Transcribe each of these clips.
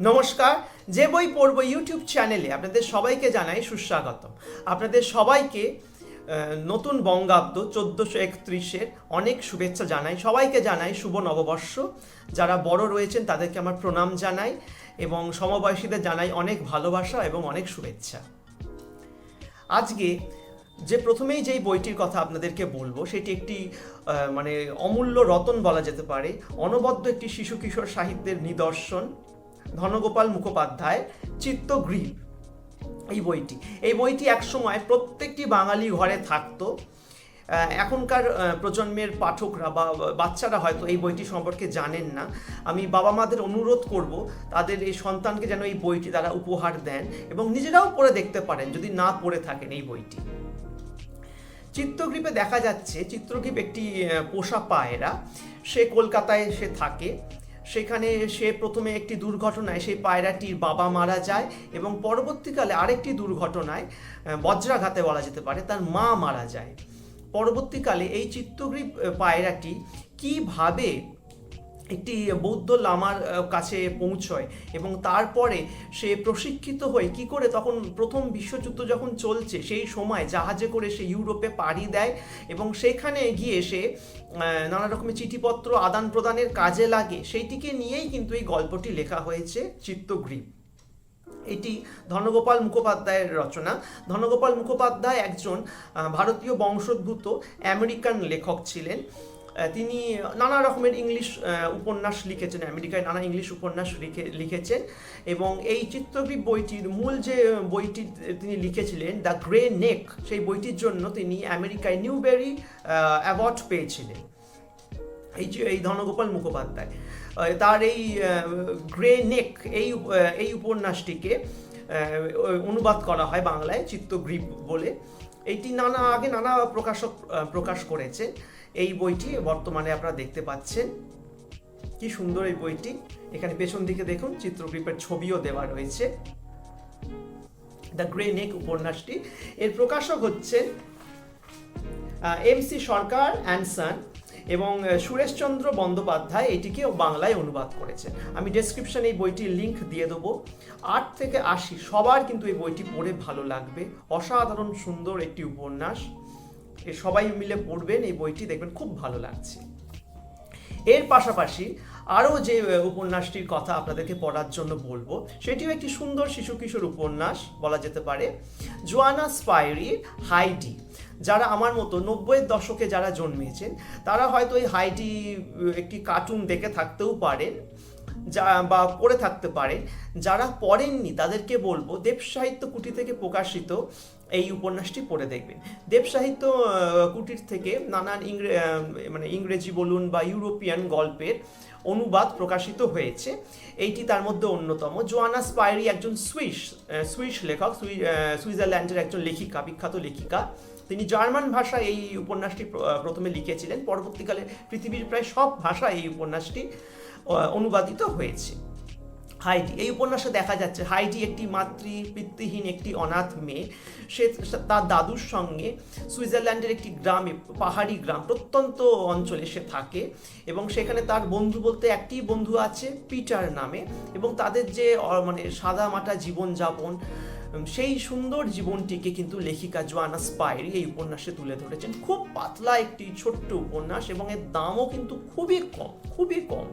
নমস্কার, যে বই পড়ব ইউটিউব চ্যানেলে আপনাদের সবাইকে জানাই সুস্বাগতম। আপনাদের সবাইকে নতুন বঙ্গাব্দ চোদ্দোশো একত্রিশের অনেক শুভেচ্ছা জানাই। সবাইকে জানাই শুভ নববর্ষ। যারা বড় রয়েছেন, তাদেরকে আমার প্রণাম জানাই এবং সমবয়সীদের জানাই অনেক ভালোবাসা এবং অনেক শুভেচ্ছা। আজকে যে প্রথমেই যেই বইটির কথা আপনাদেরকে বলব, সেটি একটি মানে অমূল্য রতন বলা যেতে পারে। অনবদ্য একটি শিশু কিশোর সাহিত্যের নিদর্শন। ধনগোপাল মুখোপাধ্যায় চিত্তগ্রীব এই বইটি। এই বইটি একসময় প্রত্যেকটি বাঙালি ঘরে থাকতো। এখনকার প্রজন্মের পাঠকরা বা বাচ্চারা হয়তো এই বইটি সম্পর্কে জানেন না। আমি বাবা মাদের অনুরোধ করব, তাদের এই সন্তানকে যেন এই বইটি তারা উপহার দেন এবং নিজেরাও পড়ে দেখতে পারেন, যদি না পড়ে থাকেন এই বইটি। চিত্রগ্রীপে দেখা যাচ্ছে চিত্রগ্রীপ একটি পোষা পায়রা। সে কলকাতায় সে থাকে। সেখানে সে প্রথমে একটি দুর্ঘটনায় সেই পায়রাটির বাবা মারা যায় এবং পরবর্তীকালে আরেকটি দুর্ঘটনায় বজ্রাঘাতে বলা যেতে পারে, তার মা মারা যায়। পরবর্তীকালে এই চিত্তগ্রীব পায়রাটি কীভাবে একটি বৌদ্ধ লামার কাছে পৌঁছয় এবং তারপরে সে প্রশিক্ষিত হয়ে কি করে তখন প্রথম বিশ্বযুদ্ধ যখন চলছে, সেই সময় জাহাজে করে সে ইউরোপে পাড়ি দেয় এবং সেখানে গিয়ে সে নানা রকমের চিঠিপত্র আদান প্রদানের কাজে লাগে। সেইটিকে নিয়েই কিন্তু এই গল্পটি লেখা হয়েছে চিত্তগ্রীব। এটি ধনগোপাল মুখোপাধ্যায়ের রচনা। ধনগোপাল মুখোপাধ্যায় একজন ভারতীয় বংশোদ্ভূত আমেরিকান লেখক ছিলেন। তিনি নানা রকমের ইংলিশ উপন্যাস লিখেছেন, আমেরিকায় নানা ইংলিশ উপন্যাস লিখে, লিখেছেন এবং এই চিত্রগ্রীব বইটির মূল যে বইটি তিনি লিখেছিলেন, দ্য গ্রে নেক, সেই বইটির জন্য তিনি আমেরিকায় নিউবেরি অ্যাওয়ার্ড পেয়েছিলেন। এই যে, এই ধনগোপাল মুখোপাধ্যায় তার এই গ্রে নেক এই এই উপন্যাসটিকে অনুবাদ করা হয় বাংলায়, চিত্তগ্রীব বলে। এইটি নানা, আগে নানা প্রকাশক প্রকাশ করেছে। এই বইটি বর্তমানে আপনারা দেখতে পাচ্ছেন। কি সুন্দর এই বইটি। এখানে পেছন দিকে দেখুন চিত্রগ্রীপের ছবিও দেওয়া রয়েছে। দ্য গ্রে নেক উপন্যাসটি। এর প্রকাশক হচ্ছেন M C Sarkar and son. এবং সুরেশচন্দ্র বন্দ্যোপাধ্যায় এটিকে বাংলায় অনুবাদ করেছে আমি ডেসক্রিপশনে এই বইটির লিংক দিয়ে দেবো। আট থেকে আশি, সবার কিন্তু এই বইটি পড়ে ভালো লাগবে। অসাধারণ সুন্দর একটি উপন্যাস। এ সবাই মিলে পড়বেন, এই বইটি দেখবেন খুব ভালো লাগছে। এর পাশাপাশি আরও যে উপন্যাসটির কথা আপনাদেরকে পড়ার জন্য বলব, সেটিও একটি সুন্দর শিশু কিশোর উপন্যাস বলা যেতে পারে। জোয়ানা স্পাইরি হাইডি। যারা আমার মতো নব্বইয়ের দশকে যারা জন্মেছেন, তারা হয়তো এই হাইটি, একটি কার্টুন দেখে থাকতেও পারেন। যা, বা পড়ে থাকতে পারে, যারা পড়েননি তাদেরকে বলব দেব সাহিত্য কুটি থেকে প্রকাশিত এই উপন্যাসটি পড়ে দেখবেন। দেব সাহিত্য কুটির থেকে নানান ইংরে মানে ইংরেজি বলুন বা ইউরোপিয়ান গল্পের অনুবাদ প্রকাশিত হয়েছে। এইটি তার মধ্যে অন্যতম। জোয়ানা স্পাইরি একজন সুইস সুইস লেখক, সুই- সুইজারল্যান্ডের একজন লেখিকা, বিখ্যাত লেখিকা। তিনি জার্মান ভাষায় এই উপন্যাসটি প্রথমে লিখেছিলেন। পরবর্তীকালে পৃথিবীর প্রায় সব ভাষায় এই উপন্যাসটি অনুবাদিত হয়েছে। হাইডি এই উপন্যাসে দেখা যাচ্ছে হাইডি একটি মাতৃ পিতৃহীন একটি অনাথ মেয়ে। সে তার দাদুর সঙ্গে সুইজারল্যান্ডের একটি গ্রামে, পাহাড়ি গ্রাম, প্রত্যন্ত অঞ্চলে সে থাকে এবং সেখানে তার বন্ধু বলতে একটি বন্ধু আছে, পিটার নামে এবং তাদের যে মানে সাদা মাটা জীবনযাপন সেই সুন্দর জীবনটিকে কিন্তু লেখিকা জোয়ানা স্পাইরি এই উপন্যাসে তুলে ধরেছেন। খুব পাতলা একটি ছোট্ট উপন্যাস এবং এর দামও কিন্তু খুবই কম খুবই কম।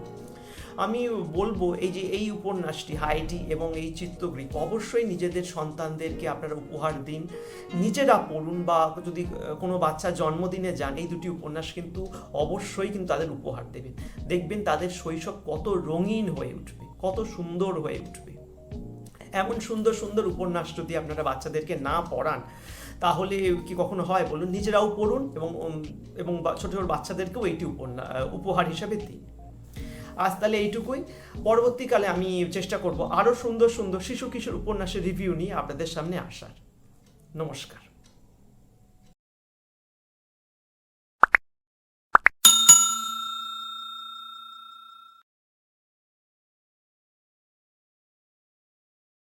আমি বলব এই যে এই উপন্যাসটি, হাইডি এবং এই চিত্রগ্রীপ অবশ্যই নিজেদের সন্তানদেরকে আপনারা উপহার দিন। নিজেরা পড়ুন বা যদি কোনো বাচ্চা জন্মদিনে যান, এই দুটি উপন্যাস কিন্তু অবশ্যই কিন্তু তাদের উপহার দেবেন। দেখবেন তাদের শৈশব কত রঙিন হয়ে উঠবে, কত সুন্দর হয়ে উঠবে। এমন সুন্দর সুন্দর উপন্যাস যদি আপনারা বাচ্চাদেরকে না পড়ান, তাহলে কি কখনো হয় বলুন? নিজেরাও পড়ুন এবং এবং ছোট ছোট বাচ্চাদেরকেও এইটি উপন্যাস উপহার হিসাবে দিন। আজ তাহলে এইটুকুই। পরবর্তীকালে আমি চেষ্টা করব আরও সুন্দর সুন্দর শিশু কিশোর উপন্যাসের রিভিউ নিয়ে আপনাদের সামনে আসার। নমস্কার।